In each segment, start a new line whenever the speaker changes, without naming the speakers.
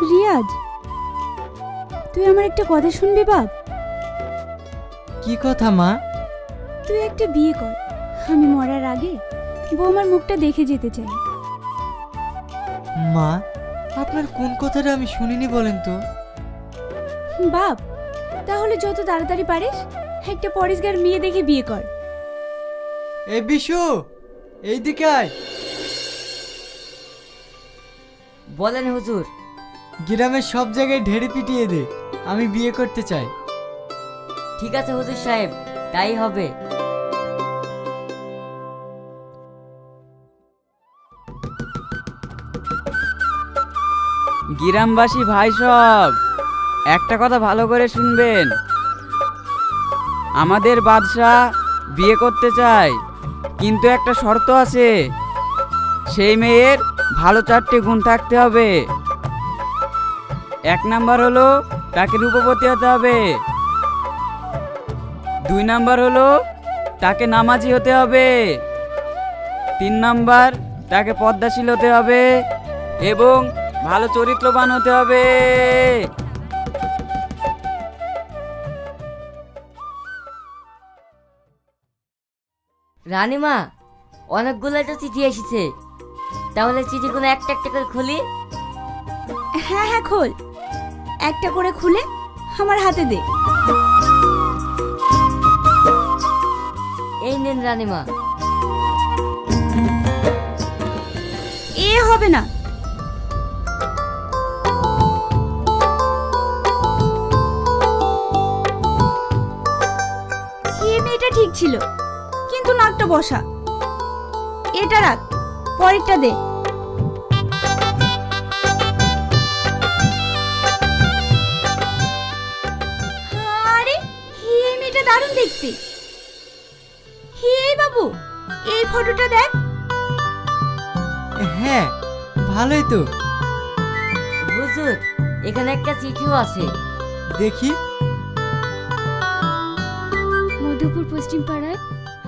রিয়াজ তুই আমার একটা কথা শুনবি বাপ?
কি কথা মা?
তুই একটা বিয়ে কর। আমি মরার আগে বৌমার মুখটা দেখে যেতে চাই।
মা আপনার কোন কথাটা আমি শুনিনি বলেন তো?
বাপ তাহলে যত তাড়াতাড়ি পারিস একটা পরিষ্কার মেয়ে দেখে বিয়ে কর।
এ বিশু এই এইদিকে আয়।
বলেন হুজুর।
গ্রামের সব জায়গায় ঢেড়ে পিটিয়ে দে আমি বিয়ে করতে চাই।
ঠিক আছে হুজুর সাহেব তাই হবে।
গ্রামবাসী ভাই সব একটা কথা ভালো করে শুনবেন। আমাদের বাদশাহ বিয়ে করতে চায় কিন্তু একটা শর্ত আছে সেই মেয়ের ভালো চারটে গুণ থাকতে হবে। এক নাম্বার হলো তাকে রূপবতী হতে হবে। দুই নাম্বার হলো তাকে নামাজি হতে হবে। তিন নাম্বার তাকে পদ্মাশীল হতে হবে এবং ভালো চরিত্রবান হতে হবে।
রানীমা অনেকগুলো তো চিঠি এসেছে। তাহলে চিঠিগুলো একটা একটা করে খুলি।
হ্যাঁ হ্যাঁ খোল। একটা করে খুলে আমার হাতে দে।
এই নেন রানীমা।
এ হবে না। এ মেয়েটা ঠিক ছিল কিন্তু নাকটা বসা। এটা রাখ পরেরটা দে। দারুণ দেখতে। হে বাবু এই ফটোটা দেখ।
হ্যাঁ ভালোই তো।
হুজুর এখানে একটা চিঠিও আছে।
দেখি।
মধুপুর পশ্চিম পাড়ায়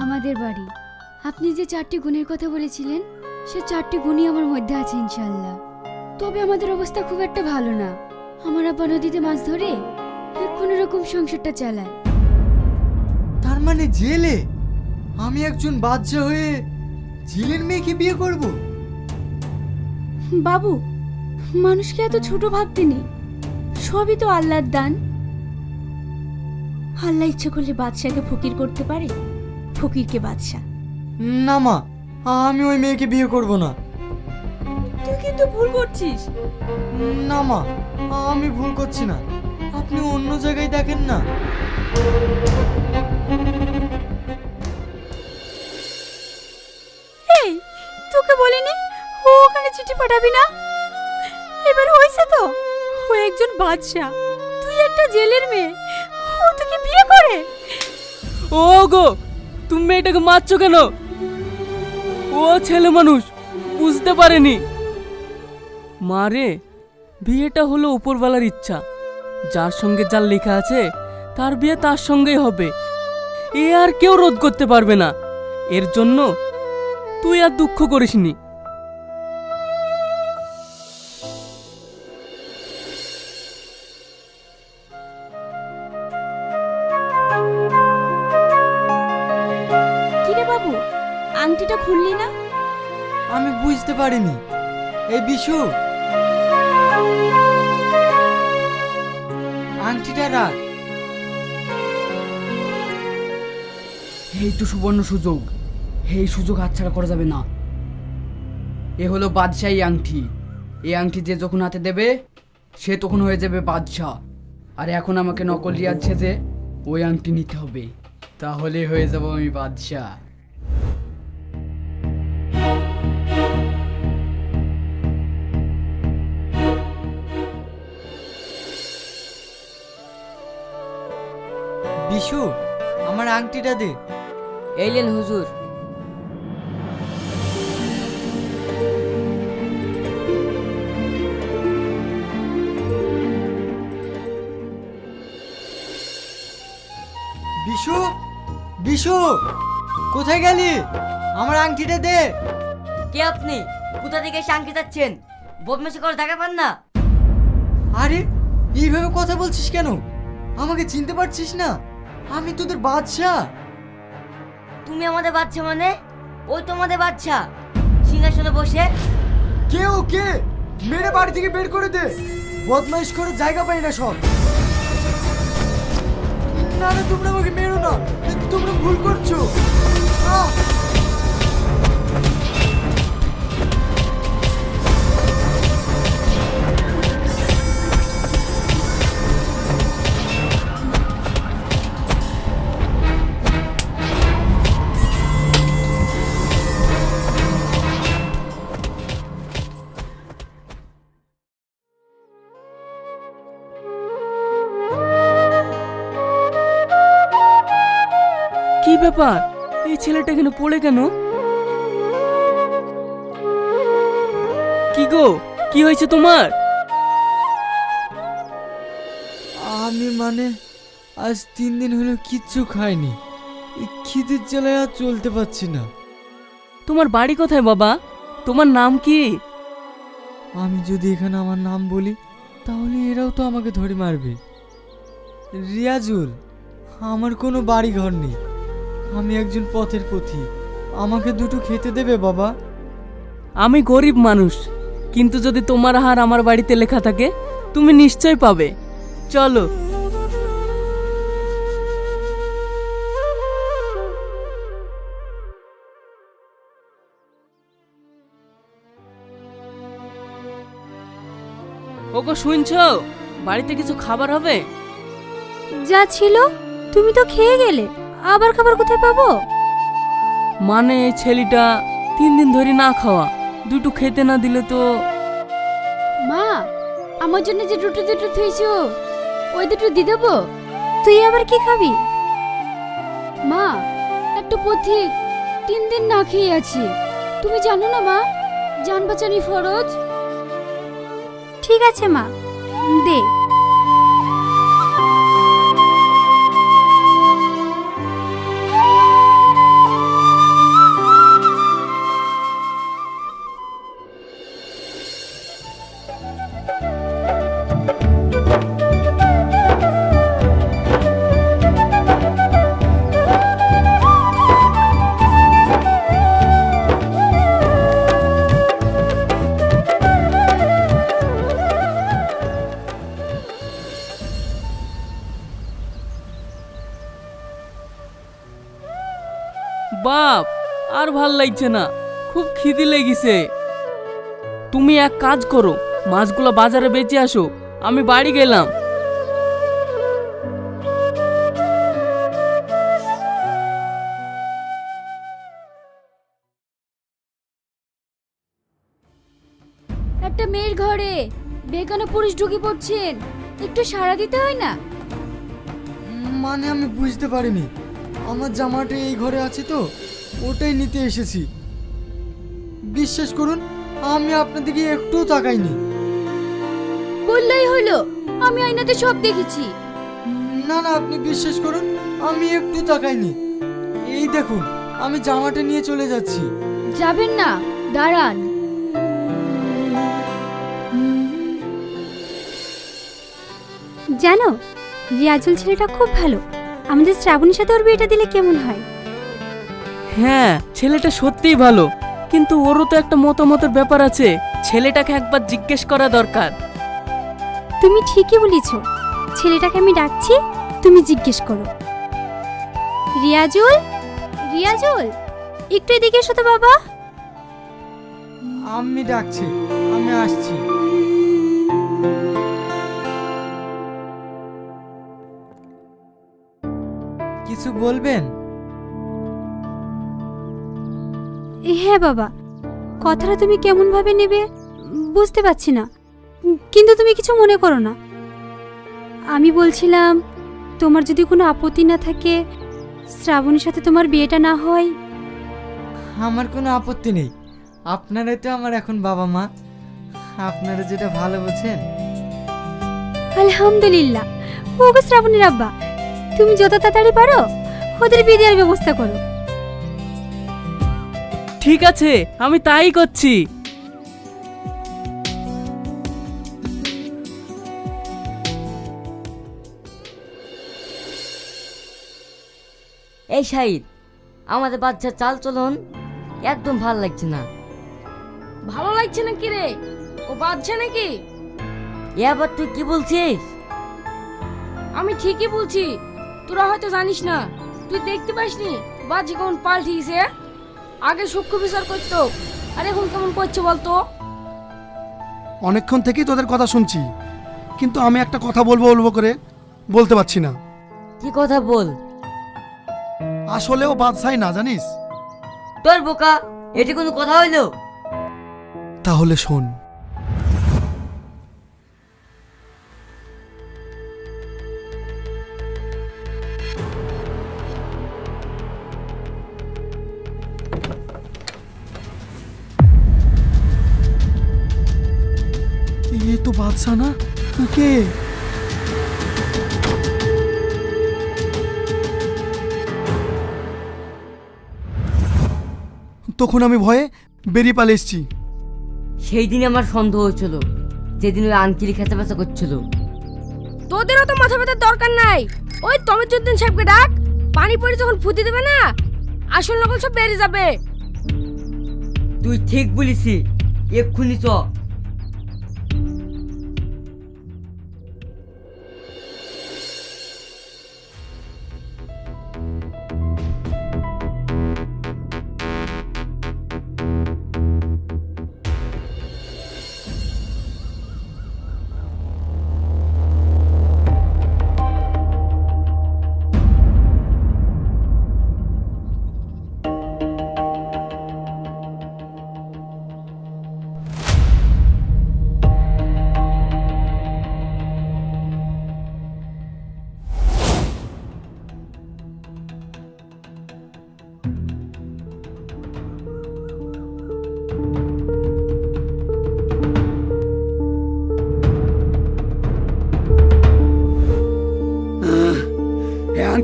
আমাদের বাড়ি। আপনি যে চারটি গুণের কথা বলেছিলেন সে চারটি গুণই আমার মধ্যে আছে ইনশাল্লাহ তবে আমাদের অবস্থা খুব একটা ভালো না। আমার আব্বা নদীতে মাছ ধরে কোনো রকম সংসারটা চালায়।
তার মানে জেলে? আমি একজন বাচ্চা হয়ে জেলের মেয়েকে বিয়ে করব?
বাবু মানুষকে এত ছোট ভাবতে নেই। সবই তো আল্লাহর দান। আল্লাহ ইচ্ছে করলে বাদশাকে ফকির করতে পারে ফকিরকে বাদশা।
না মা আমি ওই মেয়েকে বিয়ে করব না।
তুই কিন্তু ভুল করছিস।
না মা আমি ভুল করছি না। আপনি অন্য জায়গায় দেখেন না।
পাঠাবি না? এবার হয়েছে তো। ও একজন বাদশাহ। তুই একটা জেলের মেয়ে। ও তোকে বিয়ে করে।
ও গো তুমি মেয়েটাকে মারছো কেন? ও ছেলে মানুষ, বুঝতে পারেনি। মারে বিয়েটা হলো উপরওয়ালার ইচ্ছা। যার সঙ্গে যার লেখা আছে, তার বিয়ে তার সঙ্গেই হবে। এ আর কেউ রোধ করতে পারবে না। এর জন্য তুই আর দুঃখ করিসনি।
বিশু আংটিটা
এই তো সুবর্ণ সুযোগ। এই সুযোগ হাতছাড়া করা যাবে না। এ হলো বাদশাহী আংটি। এই আংটি যে যখন হাতে দেবে, সে তখন হয়ে যাবে বাদশাহ। আর এখন আমাকে নকল রিয়াজ যে, ওই আংটি নিতে হবে। তাহলে হয়ে যাব আমি বাদশাহ।
বিশু আমার আংটিটা দে।
এইলেন হুজুর।
বিশু বিশু কোথায় গেলি? আমার আংটিটা দে।
কে আপনি? কোথা থেকে এসে আংটি যাচ্ছেন বদমেশি করে দেখা পান না।
আরে এইভাবে কথা বলছিস কেন? আমাকে চিনতে পারছিস না। আমি তোদের বাদশা।
তুমি আমাদের বাচ্চা মানে? ওই তোমাদের বাচ্চা সিংহাসনে বসে।
কে ও কে? মেরে বাড়ি থেকে বের করে দে। বদমাইশ করে জায়গা পাই না সব। না না তোমরা আমাকে মেরো না। তোমরা ভুল করছ। আহ!
ব্যাপার? এই ছেলেটা এখানে পড়ে কেন? কি গো? কি হয়েছে তোমার?
আমি মানে আজ তিন দিন হলো কিচ্ছু খাইনি। খিদের জ্বালায় আর চলতে পারছি না।
তোমার বাড়ি কোথায় বাবা? তোমার নাম কি?
আমি যদি এখানে আমার নাম বলি তাহলে এরাও তো আমাকে ধরে মারবে। রিয়াজুল আমার কোনো বাড়ি ঘর নেই। আমি একজন পথের পথি। আমাকে দুটো খেতে দেবে বাবা?
আমি গরিব মানুষ কিন্তু যদি তোমার হার আমার বাড়িতে লেখা থাকে তুমি নিশ্চয় পাবে। চলো। ওগো শুনছো? বাড়িতে কিছু খাবার হবে?
যা ছিল তুমি তো খেয়ে গেলে। আবার খাবার কোথায় পাবো?
মানে এই ছেলেটা তিন দিন ধরে না খাওয়া দুটো খেতে না দিলে তো
মা আমার জন্য যে দুটো দুটো থুইছো ওই দুটো দিয়ে দেবো।
তুই আবার কি খাবি?
মা একটা পথিক তিন দিন না খেয়ে আছি। তুমি জানো না মা জান বাঁচানি ফরজ?
ঠিক আছে মা দে।
বাপ আর ভালো লাগছে না। খুব খিদি লেগেছে। তুমি এক কাজ করো মাছগুলো বাজারে বেচে আসো আমি বাড়ি গেলাম।
একটা মেয়ের ঘরে বেকানো পুরুষ ঢুকে পড়ছেন একটু সাড়া দিতে হয় না?
মানে আমি বুঝতে পারিনি। আমার জামাটা এই ঘরে আছে তো ওটাই নিতে এসেছি। বিশ্বাস করুন আমি আপনার দিকে একটুও তাকাইনি।
বললেই হলো আমি আয়নাতে সব দেখেছি।
না না আপনি বিশ্বাস করুন আমি একটু তাকাইনি। এই দেখুন আমি জামাটা নিয়ে চলে যাচ্ছি।
যাবেন না দাঁড়ান।
জানো রিয়াজুল ছেলেটা খুব ভালো। আমাদের শ্রাবণীর সাথে ওর বিয়েটা দিলে কেমন হয়?
হ্যাঁ ছেলেটা সত্যিই ভালো। কিন্তু ওরও তো একটা মতামতের ব্যাপার আছে। ছেলেটাকে একবার জিজ্ঞেস করা দরকার।
তুমি ঠিকই বলেছ। ছেলেটাকে আমি ডাকছি তুমি জিজ্ঞেস করো। রিয়াজুল? রিয়াজুল? একটু এদিকে এসো তো বাবা।
আমি ডাকছি আমি আসছি। কিছু বলবেন?
হ্যাঁ বাবা কথাটা তুমি কেমন ভাবে নেবে বুঝতে পারছি না। কিন্তু তুমি কিছু মনে করো না। আমি বলছিলাম তোমার যদি কোনো আপত্তি না থাকে শ্রাবণীর সাথে তোমার বিয়েটা না হয়।
আমার কোনো আপত্তি নেই। আপনারাই তো আমার এখন বাবা মা। আপনারা যেটা ভালো বোঝেন
আলহামদুলিল্লাহ। ওগো শ্রাবণীর আব্বা তুমি যত তাড়াতাড়ি পারো ওদের বিয়ে দেওয়ার ব্যবস্থা করো।
ঠিক আছে আমি তাই করছি।
এই সাইদ আমাদের বাচ্চার চাল চলন একদম ভালো লাগছে না।
ভালো লাগছে না কি রে? ও বাচ্চা নাকি?
এবার আবার তুই কি বলছিস?
আমি ঠিকই বলছি তোরা হয়তো জানিস না তুই দেখতে পাসনি বাজি কেমন পাল্টিয়েছে আগে সূক্ষ্ম বিচার করতো। আর এখন কেমন করছে বলতো?
অনেকক্ষণ থেকেই তোদের কথা শুনছি। কিন্তু আমি একটা কথা বলব বলব করে বলতে পারছি না।
কি কথা বল?
আসলেও বাদশাই না জানিস?
তোর বোকা এটি কোনো কথা হইল?
তাহলে শোন। তো বাদশা না? কে? তখন আমি ভয়ে বেরিয়ে পালে এসছি।
সেই দিন আমার সন্দেহ হয়েছিল যেদিন ওই আঙ্কিলি খেতে বেচা করছিল।
তোদেরও তো মাথা ব্যথার দরকার নাই। ওই তমিজুদ্দিন সাহেবকে ডাক পানি পড়ে যখন ফুটি দেবে না আসল নকল সব বেরিয়ে যাবে।
তুই ঠিক বলিসি এক্ষুনি চ।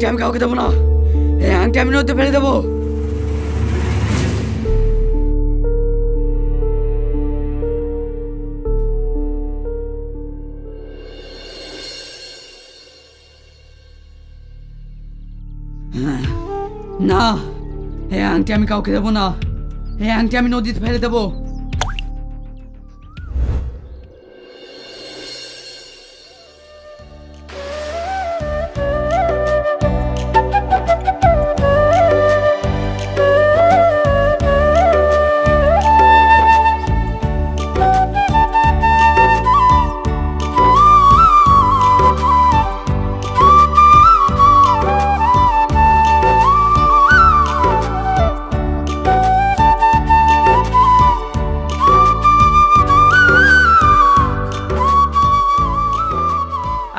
আংটি আমি কাউকে দেবো না। এই আংটি আমি নদীতে ফেলে দেবো। না, এই আংটি আমি কাউকে দেবো না। এই আংটি আমি নদীতে ফেলে দেবো।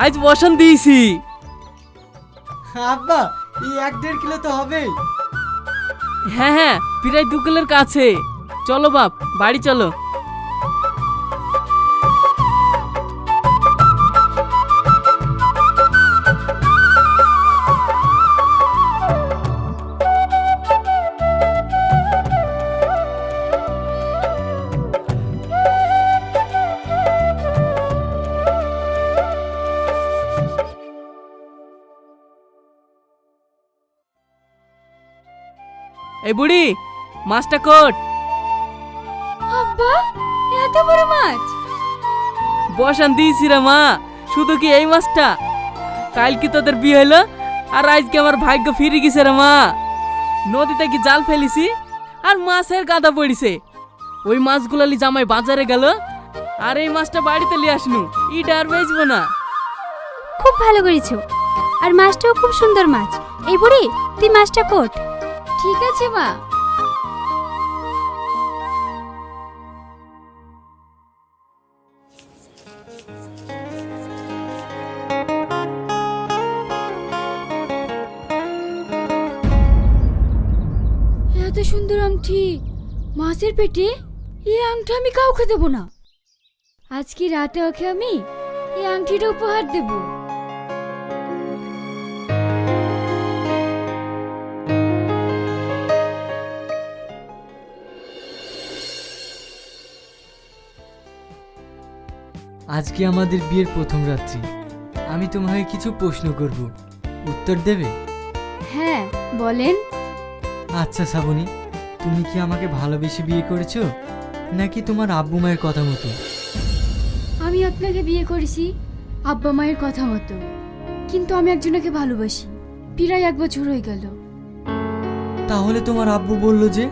আজ বসন দিয়েছি।
আব্বা এই এক দেড় কিলো তো হবে
হ্যাঁ হ্যাঁ প্রায় দু কিলোর কাছে। চলো বাপ বাড়ি চলো। এই বুড়ি মাছটা কোট
আব্বা এত বড় মাছ?
বসান দিয়েছি রে মা শুধু কি এই মাছটা? কাল কি তোদের বিয়ে হলো আর আজকে আমার ভাগ্য ফিরে গেছে রে মা। নদীতে কি জাল ফেলিছি আর মাছের গাদা পড়িছে। ওই মাছগুলালি জামাই বাজারে গেল আর এই মাছটা বাড়িতে নিয়ে আসনু ইটা আর বেচবো না।
খুব ভালো করেছ। আর মাছটাও খুব সুন্দর মাছ। এই বুড়ি তুই মাছটা কোট
ঠিক আছে, মা। এত সুন্দর আংটি। মাছের পেটে এই আংটি আমি কাউকে দেবো না। আজকে রাতে ওকে আমি এই আংটিটা উপহার দেবো।
আজকে আমাদের বিয়ের প্রথম রাত্রি। আমি তোমাকে কিছু প্রশ্ন করব। উত্তর দেবে?
হ্যাঁ
বলেন।
আচ্ছা শ্রাবণী তুমি কি আমাকে ভালোবেসে বিয়ে করেছ? নাকি তোমার আব্বু মায়ের কথা মতো?
আমি আপনাকে বিয়ে করেছি আব্বা মায়ের কথা মতো। কিন্তু আমি একজনকে ভালোবাসি। প্রায় এক বছর হয়ে গেল।
তাহলে তোমার আব্বু বলল যে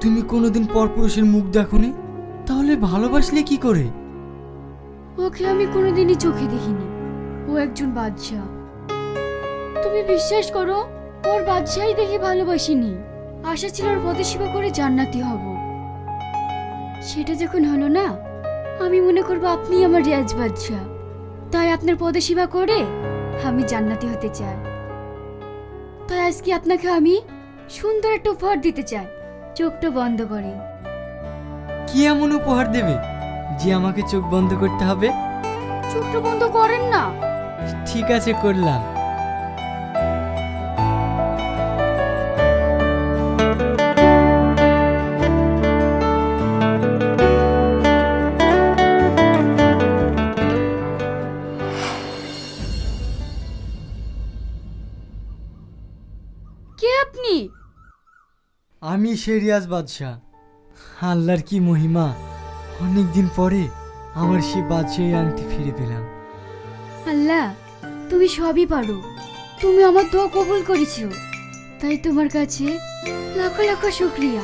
তুমি কোনোদিন পরপুরুষের মুখ দেখোনি? তাহলে ভালোবাসলে কি করে?
ওকে আমি কোনোদিনই চোখে দেখিনি। ও একজন বাদশাহ। তুমি বিশ্বাস করো, ওর বাদশাহই দেখে ভালোবাসিনি। আশা ছিল ওর পদসেবা করে জান্নাতি হব। সেটা যখন হলো না, আমি মনে করব আপনি আমার রিয়াজ বাদশাহ। তাই আপনার পদসেবা করে আমি জান্নাতি হতে চাই। তাই আজকে আপনাকে আমি সুন্দর একটা উপহার দিতে চাই। চোখটা বন্ধ করে।
কি এমন উপহার দেবে? যে আমাকে চোখ বন্ধ করতে হবে?
চোখটা বন্ধ করেন না।
ঠিক আছে করলাম।
কে আপনি?
আমি সেই রিয়াজ বাদশাহ। আল্লাহর কি মহিমা? অনেকদিন পরে আমার সেই বাদশাহী আংটি ফিরে পেলাম।
আল্লাহ, তুমি সবই পারো। তুমি আমার দোয়া কবুল করেছ। তাই তোমার কাছে লাখো লাখো শুক্রিয়া।